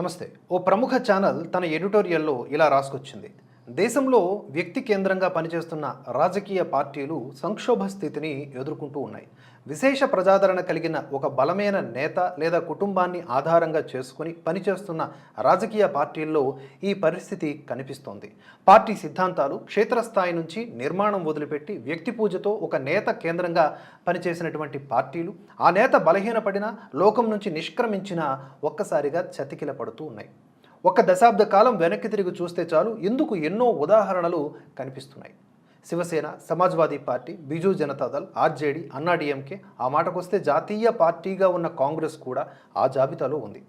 నమస్తే. ఓ ప్రముఖ ఛానల్ తన ఎడిటోరియల్లో ఇలా రాసుకొచ్చింది. దేశంలో వ్యక్తి కేంద్రంగా పనిచేస్తున్న రాజకీయ పార్టీలు సంక్షోభ స్థితిని ఎదుర్కొంటూ ఉన్నాయి. విశేష ప్రజాదరణ కలిగిన ఒక బలమైన నేత లేదా కుటుంబాన్ని ఆధారంగా చేసుకుని పనిచేస్తున్న రాజకీయ పార్టీల్లో ఈ పరిస్థితి కనిపిస్తోంది. పార్టీ సిద్ధాంతాలు క్షేత్రస్థాయి నుంచి నిర్మాణం వదిలిపెట్టి వ్యక్తి పూజతో ఒక నేత కేంద్రంగా పనిచేసినటువంటి పార్టీలు ఆ నేత బలహీనపడిన లోకం నుంచి నిష్క్రమించిన ఒక్కసారిగా చతికిల పడుతూ ఉన్నాయి. ఒక దశాబ్ద కాలం వెనక్కి తిరిగి చూస్తే చాలు ఇందుకు ఎన్నో ఉదాహరణలు కనిపిస్తున్నాయి. Shivsena Samajwadi party Biju Janata Dal RJD AIADMK ఆ మాటకొస్తే జాతీయ పార్టీగా ఉన్న కాంగ్రెస్ కూడా ఆ జాబితాలో ఉంది.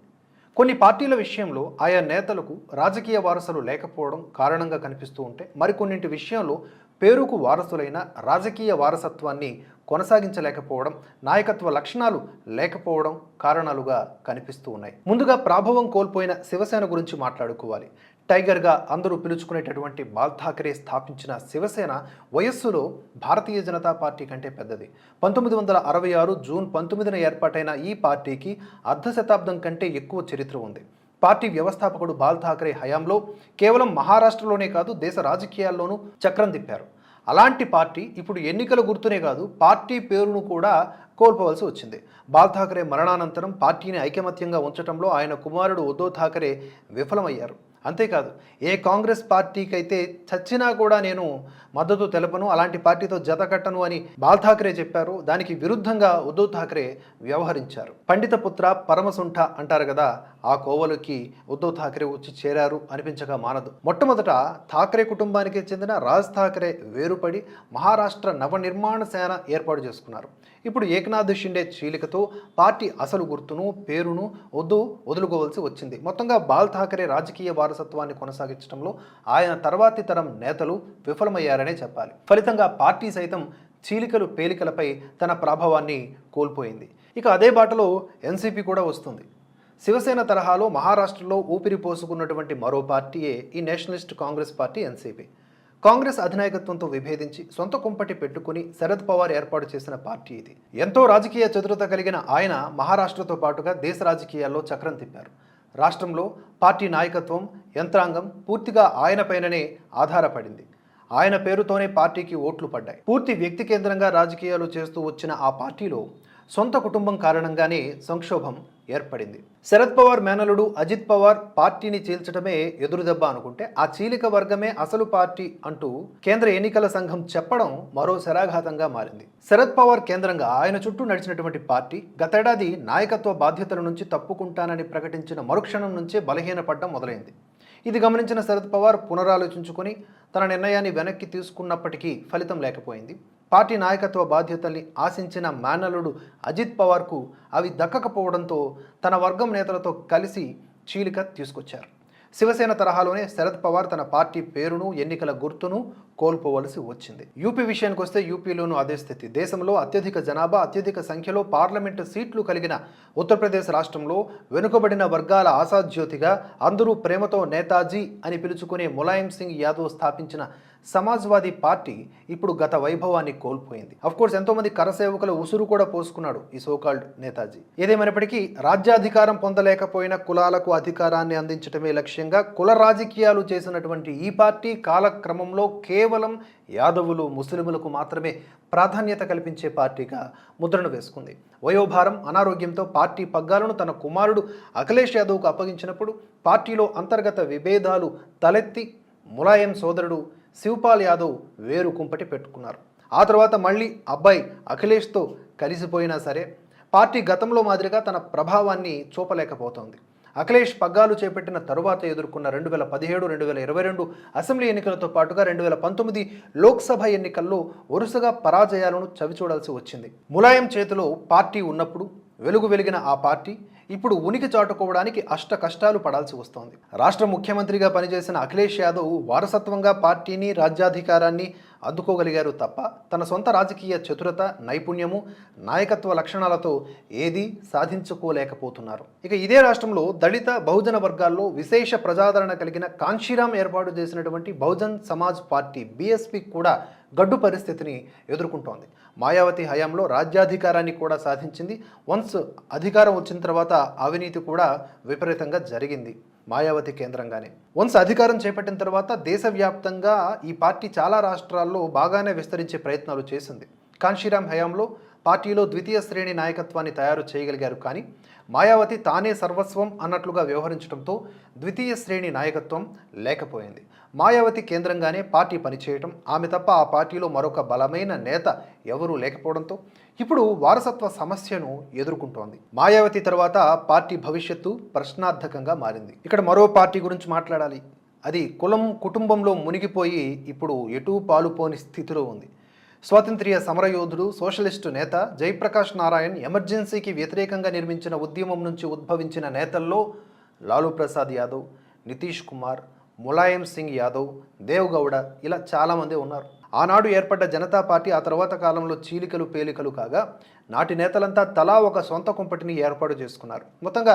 కొన్ని పార్టీల విషయంలో ఆయా నేతలకు రాజకీయ వారసులు లేకపోవడం కారణంగా కనిపిస్తూ ఉంటే మరికొన్నింటి విషయంలో పేరుకు వారసులైన రాజకీయ వారసత్వాన్ని కొనసాగించలేకపోవడం నాయకత్వ లక్షణాలు లేకపోవడం కారణాలుగా కనిపిస్తూ ఉన్నాయి. ముందుగా ప్రాభవం కోల్పోయిన శివసేన గురించి మాట్లాడుకోవాలి. టైగర్గా అందరూ పిలుచుకునేటటువంటి బాల్ ఠాకరే స్థాపించిన శివసేన వయస్సులో భారతీయ జనతా పార్టీ కంటే పెద్దది. పంతొమ్మిది వందల అరవై ఆరు జూన్ పంతొమ్మిదిన ఏర్పాటైన ఈ పార్టీకి అర్ధ శతాబ్దం కంటే ఎక్కువ చరిత్ర ఉంది. పార్టీ వ్యవస్థాపకుడు బాల్ ఠాకరే హయాంలో కేవలం మహారాష్ట్రలోనే కాదు దేశ రాజకీయాల్లోనూ చక్రం తిప్పారు. అలాంటి పార్టీ ఇప్పుడు ఎన్నికల గుర్తునే కాదు పార్టీ పేరును కూడా కోల్పోవలసి వచ్చింది. బాల్ ఠాకరే మరణానంతరం పార్టీని ఐకమత్యంగా ఉంచడంలో ఆయన కుమారుడు ఉద్ధవ్ ఠాకరే విఫలమయ్యారు. అంతేకాదు ఏ కాంగ్రెస్ పార్టీకి అయితే చచ్చినా కూడా నేను మద్దతు తెలపను అలాంటి పార్టీతో జత కట్టను అని బాల్ ఠాక్రే చెప్పారు. దానికి విరుద్ధంగా ఉద్ధవ్ ఠాక్రే వ్యవహరించారు. పండిత పుత్ర పరమసుంఠ అంటారు కదా ఆ కోవలోకి ఉద్ధవ్ ఠాక్రే వచ్చి చేరారు అనిపించగా మానదు. మొట్టమొదట ఠాక్రే కుటుంబానికి చెందిన రాజ్ ఠాకరే వేరుపడి మహారాష్ట్ర నవనిర్మాణ సేన ఏర్పాటు చేసుకున్నారు. ఇప్పుడు ఏకనాథ్ షిండే చీలికతో పార్టీ అసలు గుర్తును పేరును వద్దు వదులుకోవాల్సి వచ్చింది. మొత్తంగా బాల్ ఠాకరే రాజకీయ వారసత్వాన్ని కొనసాగించడంలో ఆయన తర్వాతి తరం నేతలు విఫలమయ్యారనే చెప్పాలి. ఫలితంగా పార్టీ సైతం చీలికలు పేలికలపై తన ప్రభావాన్ని కోల్పోయింది. ఇక అదే బాటలో ఎన్సీపీ కూడా వస్తుంది. శివసేన తరహాలో మహారాష్ట్రలో ఊపిరి పోసుకున్నటువంటి మరో పార్టీయే ఈ Nationalist Congress Party NCP. Congress అధినాయకత్వంతో విభేదించి సొంత కుంపటి పెట్టుకుని శరద్ పవార్ ఏర్పాటు చేసిన పార్టీ ఇది. ఎంతో రాజకీయ చతురత కలిగిన ఆయన మహారాష్ట్రతో పాటుగా దేశ రాజకీయాల్లో చక్రం తిప్పారు. రాష్ట్రంలో పార్టీ నాయకత్వం యంత్రాంగం పూర్తిగా ఆయనపైననే ఆధారపడింది. ఆయన పేరుతోనే పార్టీకి ఓట్లు పడ్డాయి. పూర్తి వ్యక్తి కేంద్రంగా రాజకీయాలు చేస్తూ వచ్చిన ఆ పార్టీలో సొంత కుటుంబం కారణంగానే సంక్షోభం ఏర్పడింది. శరద్ పవార్ మేనలుడు అజిత్ పవార్ పార్టీని చీల్చడమే ఎదురుదెబ్బ అనుకుంటే ఆ చీలిక వర్గమే అసలు పార్టీ అంటూ కేంద్ర ఎన్నికల సంఘం చెప్పడం మరో శరాఘాతంగా మారింది. శరద్ పవార్ కేంద్రంగా ఆయన చుట్టూ నడిచినటువంటి పార్టీ గతేడాది నాయకత్వ బాధ్యతల నుంచి తప్పుకుంటానని ప్రకటించిన మరుక్షణం నుంచే బలహీనపడడం మొదలైంది. ఇది గమనించిన శరద్ పవార్ పునరాలోచించుకొని తన నిర్ణయాన్ని వెనక్కి తీసుకున్నప్పటికీ ఫలితం లేకపోయింది. పార్టీ నాయకత్వ బాధ్యతల్ని ఆశించిన మేనలుడు అజిత్ పవార్కు అవి దక్కకపోవడంతో తన వర్గం నేతలతో కలిసి చీలిక తీసుకొచ్చారు. శివసేన తరహాలోనే శరద్ పవార్ తన పార్టీ పేరును ఎన్నికల గుర్తును కోల్పోవలసి వచ్చింది. యూపీ విషయానికి వస్తే యూపీలోనూ అదే స్థితి. దేశంలో అత్యధిక జనాభా అత్యధిక సంఖ్యలో పార్లమెంటు సీట్లు కలిగిన ఉత్తరప్రదేశ్ రాష్ట్రంలో వెనుకబడిన వర్గాల ఆశాజ్యోతిగా అందరూ ప్రేమతో నేతాజీ అని పిలుచుకునే ములాయం సింగ్ యాదవ్ స్థాపించిన సమాజ్వాదీ పార్టీ ఇప్పుడు గత వైభవాన్ని కోల్పోయింది. కోర్స్ ఎంతోమంది కరసేవకుల ఉసురు కూడా పోసుకున్నాడు ఈ సోకాల్డ్ నేతాజీ. ఏదేమైనప్పటికీ రాజ్యాధికారం పొందలేకపోయిన కులాలకు అధికారాన్ని అందించడమే లక్ష్యంగా కుల రాజకీయాలు చేసినటువంటి ఈ పార్టీ కాలక్రమంలో కేవలం యాదవులు ముస్లిములకు మాత్రమే ప్రాధాన్యత కల్పించే పార్టీగా ముద్రను వేసుకుంది. వయోభారం అనారోగ్యంతో పార్టీ పగ్గాలను తన కుమారుడు అఖిలేష్ యాదవ్కు అప్పగించినప్పుడు పార్టీలో అంతర్గత విభేదాలు తలెత్తి ములాయం సోదరుడు శివపాల్ యాదవ్ వేరు కుంపటి పెట్టుకున్నారు. ఆ తర్వాత మళ్ళీ అబ్బాయి అఖిలేష్తో కలిసిపోయినా సరే పార్టీ గతంలో మాదిరిగా తన ప్రభావాన్ని చూపలేకపోతోంది. అఖిలేష్ పగ్గాలు చేపట్టిన తరువాత ఎదుర్కొన్న రెండు వేల పదిహేడు రెండు వేల ఇరవై రెండు అసెంబ్లీ ఎన్నికలతో పాటుగా రెండు వేల పంతొమ్మిది లోక్సభ ఎన్నికల్లో వరుసగా పరాజయాలను చవిచూడాల్సి వచ్చింది. ములాయం చేతిలో పార్టీ ఉన్నప్పుడు వెలుగు వెలిగిన ఆ పార్టీ ఇప్పుడు ఉనికి చాటుకోవడానికి అష్ట కష్టాలు పడాల్సి వస్తోంది. రాష్ట్ర ముఖ్యమంత్రిగా పనిచేసిన అఖిలేష్ యాదవ్ వారసత్వంగా పార్టీని రాజ్యాధికారాన్ని అద్దుకోగలిగారు తప్ప తన సొంత రాజకీయ చతురత నైపుణ్యము నాయకత్వ లక్షణాలతో ఏదీ సాధించుకోలేకపోతున్నారు. ఇక ఇదే రాష్ట్రంలో దళిత బహుజన వర్గాల్లో విశేష ప్రజాదరణ కలిగిన కాంశీరాం ఏర్పాటు చేసినటువంటి బహుజన్ సమాజ్ పార్టీ బీఎస్పీ కూడా గడ్డు పరిస్థితిని ఎదుర్కొంటోంది. మాయావతి హయాంలో రాజ్యాధికారాన్ని కూడా సాధించింది. వన్స్ అధికారం వచ్చిన తర్వాత అవినీతి కూడా విపరీతంగా జరిగింది మాయావతి కేంద్రంగానే. వన్స్ అధికారం చేపట్టిన తర్వాత దేశవ్యాప్తంగా ఈ పార్టీ చాలా రాష్ట్రాల్లో బాగానే విస్తరించే ప్రయత్నాలు చేసింది. కాన్షీరామ్ హయాంలో పార్టీలో ద్వితీయ శ్రేణి నాయకత్వాన్ని తయారు చేయగలిగారు కానీ మాయావతి తానే సర్వస్వం అన్నట్లుగా వ్యవహరించడంతో ద్వితీయ శ్రేణి నాయకత్వం లేకపోయింది. మాయావతి కేంద్రంగానే పార్టీ పనిచేయటం. ఆమె తప్ప ఆ పార్టీలో మరొక బలమైన నేత ఎవరూ లేకపోవడంతో ఇప్పుడు వారసత్వ సమస్యను ఎదుర్కొంటోంది. మాయావతి తర్వాత పార్టీ భవిష్యత్తు ప్రశ్నార్థకంగా మారింది. ఇక్కడ మరో పార్టీ గురించి మాట్లాడాలి. అది కులం కుటుంబంలో మునిగిపోయి ఇప్పుడు ఎటూ పాలుపోని స్థితిలో ఉంది. స్వాతంత్ర్య సమరయోధుడు సోషలిస్టు నేత జయప్రకాష్ నారాయణ్ ఎమర్జెన్సీకి వ్యతిరేకంగా నిర్మించిన ఉద్యమం నుంచి ఉద్భవించిన నేతల్లో లాలూ ప్రసాద్ యాదవ్ నితీష్ కుమార్ ములాయం సింగ్ యాదవ్ దేవ్గౌడ ఇలా చాలామంది ఉన్నారు. ఆనాడు ఏర్పడ్డ జనతా పార్టీ ఆ తర్వాత కాలంలో చీలికలు పేలికలు కాగా నాటి నేతలంతా తలా ఒక సొంత కుంపటిని ఏర్పాటు చేసుకున్నారు. మొత్తంగా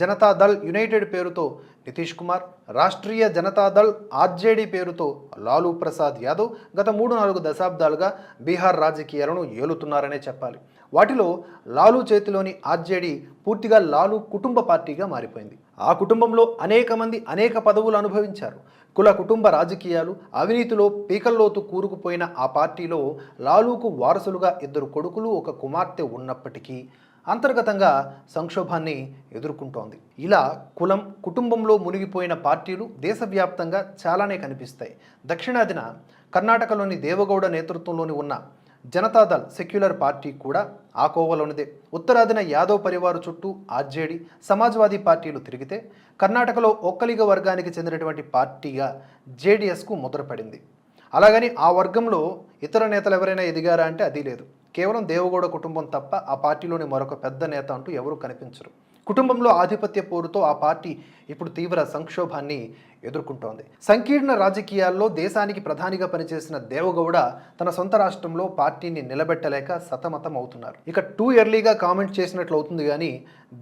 జనతాదళ్ యునైటెడ్ పేరుతో నితీష్ కుమార్ రాష్ట్రీయ జనతాదళ్ ఆర్జేడీ పేరుతో లాలూ ప్రసాద్ యాదవ్ గత మూడు నాలుగు దశాబ్దాలుగా బీహార్ రాజకీయాలను ఏలుతున్నారనే చెప్పాలి. వాటిలో లాలూ చేతిలోని ఆర్జేడీ పూర్తిగా లాలూ కుటుంబ పార్టీగా మారిపోయింది. ఆ కుటుంబంలో అనేక మంది అనేక పదవులు అనుభవించారు. కుల కుటుంబ రాజకీయాలు అవినీతిలో పీకల్లోతు కూరుకుపోయిన ఆ పార్టీలో లాలూకు వారసులుగా ఇద్దరు కొడుకులు ఒక కుమార్తె ఉన్నప్పటికీ అంతర్గతంగా సంక్షోభాన్ని ఎదుర్కొంటోంది. ఇలా కులం కుటుంబంలో మునిగిపోయిన పార్టీలు దేశవ్యాప్తంగా చాలానే కనిపిస్తాయి. దక్షిణాదిన కర్ణాటకలోని దేవగౌడ నేతృత్వంలోని ఉన్న జనతాదళ్ సెక్యులర్ పార్టీ కూడా ఆ కోవలోనిదే. ఉత్తరాదిన యాదవ్ పరివారు చుట్టూ ఆర్జేడీ సమాజ్వాదీ పార్టీలు తిరిగితే కర్ణాటకలో ఒక్కలిగ వర్గానికి చెందినటువంటి పార్టీగా జేడీఎస్కు ముద్రపడింది. అలాగని ఆ వర్గంలో ఇతర నేతలు ఎవరైనా ఎదిగారా అంటే అది లేదు. కేవలం దేవగౌడ కుటుంబం తప్ప ఆ పార్టీలోని మరొక పెద్ద నేత అంటూ ఎవరూ కనిపించరు. కుటుంబంలో ఆధిపత్య పోరుతో ఆ పార్టీ ఇప్పుడు తీవ్ర సంక్షోభాన్ని ఎదుర్కొంటోంది. సంకీర్ణ రాజకీయాల్లో దేశానికి ప్రధానిగా పనిచేసిన దేవగౌడ తన సొంత రాష్ట్రంలో పార్టీని నిలబెట్టలేక సతమతం అవుతున్నారు. ఇక టూ ఇయర్లీగా కామెంట్ చేసినట్లు అవుతుంది కానీ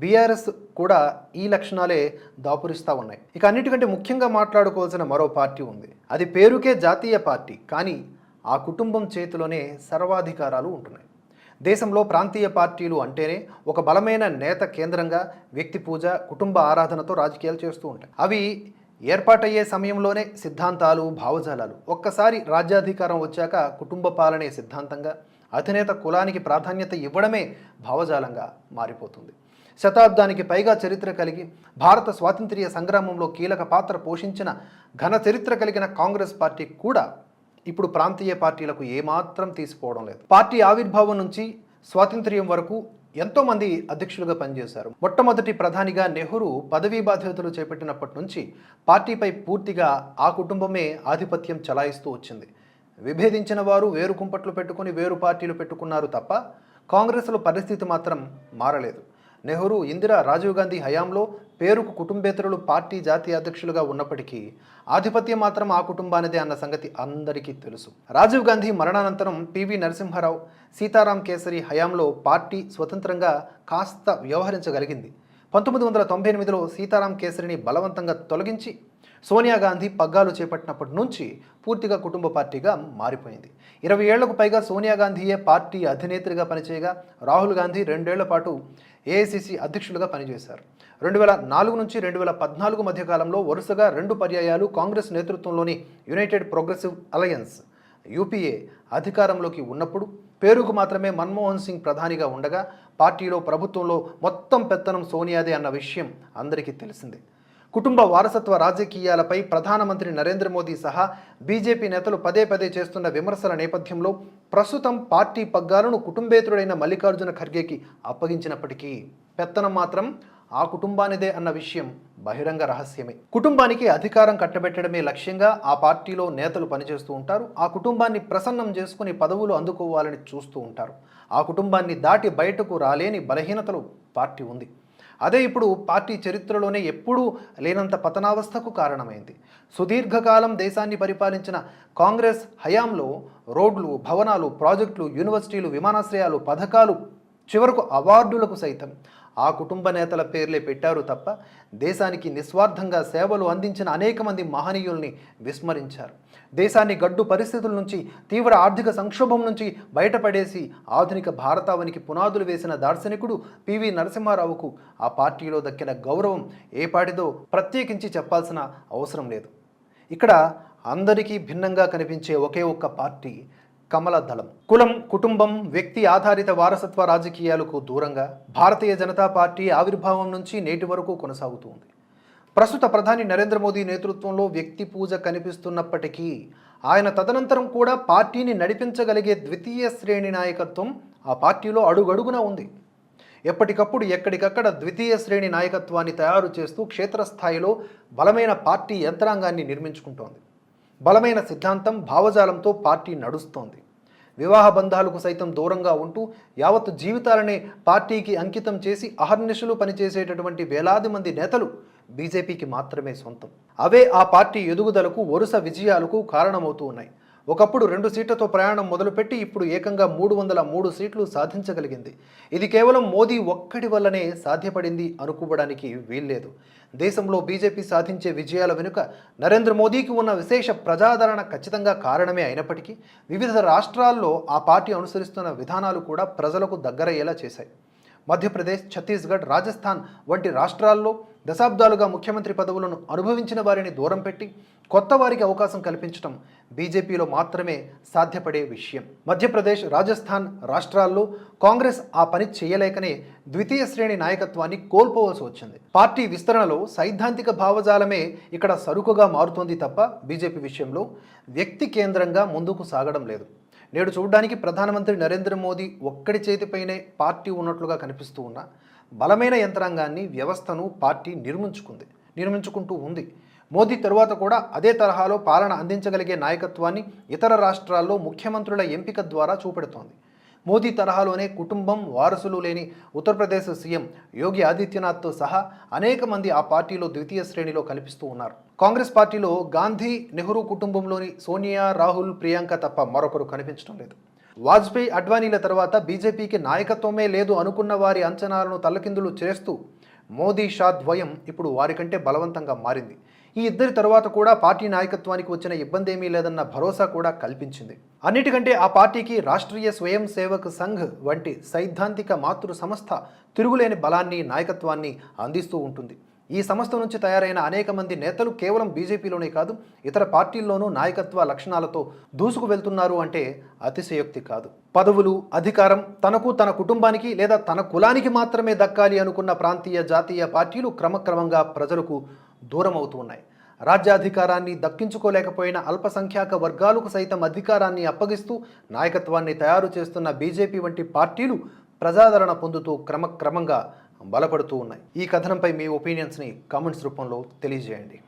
బీఆర్ఎస్ కూడా ఈ లక్షణాలే దాపురిస్తూ ఉన్నాయి. ఇక అన్నిటికంటే ముఖ్యంగా మాట్లాడుకోవాల్సిన మరో పార్టీ ఉంది. అది పేరుకే జాతీయ పార్టీ కానీ ఆ కుటుంబం చేతిలోనే సర్వాధికారాలు ఉంటున్నాయి. దేశంలో ప్రాంతీయ పార్టీలు అంటేనే ఒక బలమైన నేత కేంద్రంగా వ్యక్తి పూజ కుటుంబ ఆరాధనతో రాజకీయాలు చేస్తూ ఉంటాయి. అవి ఏర్పాటయ్యే సమయంలోనే సిద్ధాంతాలు భావజాలాలు. ఒక్కసారి రాజ్యాధికారం వచ్చాక కుటుంబ పాలనే సిద్ధాంతంగా అధినేత కులానికి ప్రాధాన్యత ఇవ్వడమే భావజాలంగా మారిపోతుంది. శతాబ్దానికి పైగా చరిత్ర కలిగి భారత స్వాతంత్ర్య సంగ్రామంలో కీలక పాత్ర పోషించిన ఘన చరిత్ర కలిగిన కాంగ్రెస్ పార్టీ కూడా ఇప్పుడు ప్రాంతీయ పార్టీలకు ఏమాత్రం తీసిపోవడం లేదు. పార్టీ ఆవిర్భావం నుంచి స్వాతంత్ర్యం వరకు ఎంతోమంది అధ్యక్షులుగా పనిచేశారు. మొట్టమొదటి ప్రధానిగా నెహ్రూ పదవీ బాధ్యతలు చేపట్టినప్పటి నుంచి పార్టీపై పూర్తిగా ఆ కుటుంబమే ఆధిపత్యం చలాయిస్తూ వచ్చింది. విభేదించిన వారు వేరు కుంపట్లు పెట్టుకుని వేరు పార్టీలు పెట్టుకున్నారు తప్ప కాంగ్రెస్లో పరిస్థితి మాత్రం మారలేదు. నెహ్రూ ఇందిరా రాజీవ్ గాంధీ హయాంలో పేరుకు కుటుంబేతరులు పార్టీ జాతీయ అధ్యక్షులుగా ఉన్నప్పటికీ ఆధిపత్యం మాత్రం ఆ కుటుంబానిదే అన్న సంగతి అందరికీ తెలుసు. రాజీవ్ గాంధీ మరణానంతరం పివి నరసింహారావు సీతారాం కేసరి హయాంలో పార్టీ స్వతంత్రంగా కాస్త వ్యవహరించగలిగింది. పంతొమ్మిది వందల తొంభై ఎనిమిదిలో సీతారాం కేసరిని బలవంతంగా తొలగించి సోనియా గాంధీ పగ్గాలు చేపట్టినప్పటి నుంచి పూర్తిగా కుటుంబ పార్టీగా మారిపోయింది. ఇరవై ఏళ్ళకు పైగా సోనియా గాంధీయే పార్టీ అధినేత్రిగా పనిచేయగా రాహుల్ గాంధీ రెండేళ్ళ పాటు ఏఐసిసి అధ్యక్షులుగా పనిచేశారు. రెండు వేల నాలుగు నుంచి రెండు వేల పద్నాలుగు మధ్య కాలంలో వరుసగా రెండు పర్యాయాలు కాంగ్రెస్ నేతృత్వంలోని యునైటెడ్ ప్రోగ్రెసివ్ అలయన్స్ యూపీఏ అధికారంలోకి ఉన్నప్పుడు పేరుకు మాత్రమే మన్మోహన్ సింగ్ ప్రధానిగా ఉండగా పార్టీలో ప్రభుత్వంలో మొత్తం పెత్తనం సోనియాదే అన్న విషయం అందరికీ తెలిసిందే. కుటుంబ వారసత్వ రాజకీయాలపై ప్రధానమంత్రి నరేంద్ర మోదీ సహా బీజేపీ నేతలు పదే పదే చేస్తున్న విమర్శల నేపథ్యంలో ప్రస్తుతం పార్టీ పగ్గాలను కుటుంబేతరుడైన మల్లికార్జున ఖర్గేకి అప్పగించినప్పటికీ పెత్తనం మాత్రం ఆ కుటుంబానిదే అన్న విషయం బహిరంగ రహస్యమే. కుటుంబానికి అధికారం కట్టబెట్టడమే లక్ష్యంగా ఆ పార్టీలో నేతలు పనిచేస్తూ ఉంటారు. ఆ కుటుంబాన్ని ప్రసన్నం చేసుకుని పదవులు అందుకోవాలని చూస్తూ ఉంటారు. ఆ కుటుంబాన్ని దాటి బయటకు రాలేని బలహీనతలు పార్టీ ఉంది. అదే ఇప్పుడు పార్టీ చరిత్రలోనే ఎప్పుడూ లేనంత పతనావస్థకు కారణమైంది. సుదీర్ఘకాలం దేశాన్ని పరిపాలించిన కాంగ్రెస్ హయాంలో రోడ్లు భవనాలు ప్రాజెక్టులు యూనివర్సిటీలు విమానాశ్రయాలు పథకాలు చివరకు అవార్డులకు సైతం. ఆ కుటుంబ నేతల పేర్లే పెట్టారు తప్ప దేశానికి నిస్వార్థంగా సేవలు అందించిన అనేక మంది మహనీయుల్ని విస్మరించారు. దేశాన్ని గడ్డు పరిస్థితుల నుంచి తీవ్ర ఆర్థిక సంక్షోభం నుంచి బయటపడేసి ఆధునిక భారతావనికి పునాదులు వేసిన దార్శనికుడు పివి నరసింహారావుకు ఆ పార్టీలో దక్కిన గౌరవం ఏపాటిదో ప్రత్యేకించి చెప్పాల్సిన అవసరం లేదు. ఇక్కడ అందరికీ భిన్నంగా కనిపించే ఒకే ఒక్క పార్టీ కమల దళం కులం కుటుంబం వ్యక్తి ఆధారిత వారసత్వ రాజకీయాలకు దూరంగా భారతీయ జనతా పార్టీ ఆవిర్భావం నుంచి నేటి వరకు కొనసాగుతోంది. ప్రస్తుత ప్రధాని నరేంద్ర మోదీ నేతృత్వంలో వ్యక్తి పూజ కనిపిస్తున్నప్పటికీ ఆయన తదనంతరం కూడా పార్టీని నడిపించగలిగే ద్వితీయ శ్రేణి నాయకత్వం ఆ పార్టీలో అడుగడుగునా ఉంది. ఎప్పటికప్పుడు ఎక్కడికక్కడ ద్వితీయ శ్రేణి నాయకత్వాన్ని తయారు చేస్తూ క్షేత్రస్థాయిలో బలమైన పార్టీ యంత్రాంగాన్ని నిర్మించుకుంటోంది. బలమైన సిద్ధాంతం భావజాలంతో పార్టీ నడుస్తోంది. వివాహ బంధాలకు సైతం దూరంగా ఉంటూ యావత్ జీవితాలనే పార్టీకి అంకితం చేసి అహర్నిశలు పనిచేసేటటువంటి వేలాది మంది నేతలు బీజేపీకి మాత్రమే సొంతం. అవే ఆ పార్టీ ఎదుగుదలకు వరుస విజయాలకు కారణమవుతూ ఉన్నాయి. ఒకప్పుడు రెండు సీట్లతో ప్రయాణం మొదలుపెట్టి ఇప్పుడు ఏకంగా మూడు వందల మూడు సీట్లు సాధించగలిగింది. ఇది కేవలం మోదీ ఒక్కడి వల్లనే సాధ్యపడింది అనుకోవడానికి వీల్లేదు. దేశంలో బీజేపీ సాధించే విజయాల వెనుక నరేంద్ర మోదీకి ఉన్న విశేష ప్రజాదరణ ఖచ్చితంగా కారణమే అయినప్పటికీ వివిధ రాష్ట్రాల్లో ఆ పార్టీ అనుసరిస్తున్న విధానాలు కూడా ప్రజలకు దగ్గరయ్యేలా చేశాయి. మధ్యప్రదేశ్ ఛత్తీస్గఢ్ రాజస్థాన్ వంటి రాష్ట్రాల్లో దశాబ్దాలుగా ముఖ్యమంత్రి పదవులను అనుభవించిన వారిని దూరం పెట్టి కొత్త వారికి అవకాశం కల్పించడం బీజేపీలో మాత్రమే సాధ్యపడే విషయం. మధ్యప్రదేశ్ రాజస్థాన్ రాష్ట్రాల్లో కాంగ్రెస్ ఆ పని చేయలేకనే ద్వితీయ శ్రేణి నాయకత్వాన్ని కోల్పోవలసి వచ్చింది. పార్టీ విస్తరణలో సైద్ధాంతిక భావజాలమే ఇక్కడ సరుకుగా మారుతోంది తప్ప బీజేపీ విషయంలో వ్యక్తి కేంద్రంగా ముందుకు సాగడం లేదు. నేడు చూడడానికి ప్రధానమంత్రి నరేంద్ర మోదీ ఒక్కడి చేతిపైనే పార్టీ ఉన్నట్లుగా కనిపిస్తూ ఉన్న బలమైన యంత్రాంగాన్ని వ్యవస్థను పార్టీ నిర్మించుకుంది నిర్మించుకుంటూ ఉంది. మోదీ తరువాత కూడా అదే తరహాలో పాలన అందించగలిగే నాయకత్వాన్ని ఇతర రాష్ట్రాల్లో ముఖ్యమంత్రుల ఎంపిక ద్వారా చూపెడుతోంది. మోదీ తరహాలోనే కుటుంబం వారసులు లేని ఉత్తరప్రదేశ్ సీఎం యోగి ఆదిత్యనాథ్తో సహా అనేక మంది ఆ పార్టీలో ద్వితీయ శ్రేణిలో కనిపిస్తూ ఉన్నారు. కాంగ్రెస్ పార్టీలో గాంధీ నెహ్రూ కుటుంబంలోని సోనియా రాహుల్ ప్రియాంక తప్ప మరొకరు కనిపించడం లేదు. వాజ్పేయి అడ్వానీల తర్వాత బీజేపీకి నాయకత్వమే లేదు అనుకున్న వారి అంచనాలను తల్లకిందులు చేస్తూ మోదీ షా ద్వయం ఇప్పుడు వారికంటే బలవంతంగా మారింది. ఈ ఇద్దరి తరువాత కూడా పార్టీ నాయకత్వానికి వచ్చిన ఇబ్బంది ఏమీ లేదన్న భరోసా కూడా కల్పించింది. అన్నిటికంటే ఆ పార్టీకి రాష్ట్రీయ స్వయం సేవక్ సంఘ్ వంటి సైద్ధాంతిక మాతృ సంస్థ తిరుగులేని బలాన్ని నాయకత్వాన్ని అందిస్తూ ఉంటుంది. ఈ సంస్థ నుంచి తయారైన అనేక మంది నేతలు కేవలం బీజేపీలోనే కాదు ఇతర పార్టీల్లోనూ నాయకత్వ లక్షణాలతో దూసుకు వెళ్తున్నారు అంటే అతిశయోక్తి కాదు. పదవులు అధికారం తనకు తన కుటుంబానికి లేదా తన కులానికి మాత్రమే దక్కాలి అనుకున్న ప్రాంతీయ జాతీయ పార్టీలు క్రమక్రమంగా ప్రజలకు దూరం అవుతూ ఉన్నాయి. రాజ్యాధికారాన్ని దక్కించుకోలేకపోయిన అల్పసంఖ్యాక వర్గాలకు సైతం అధికారాన్ని అప్పగిస్తూ నాయకత్వాన్ని తయారు చేస్తున్న బీజేపీ వంటి పార్టీలు ప్రజాదరణ పొందుతూ క్రమక్రమంగా బలపడుతూ ఉన్నాయి. ఈ కథనంపై మీ ఒపీనియన్స్ని కామెంట్స్ రూపంలో తెలియజేయండి.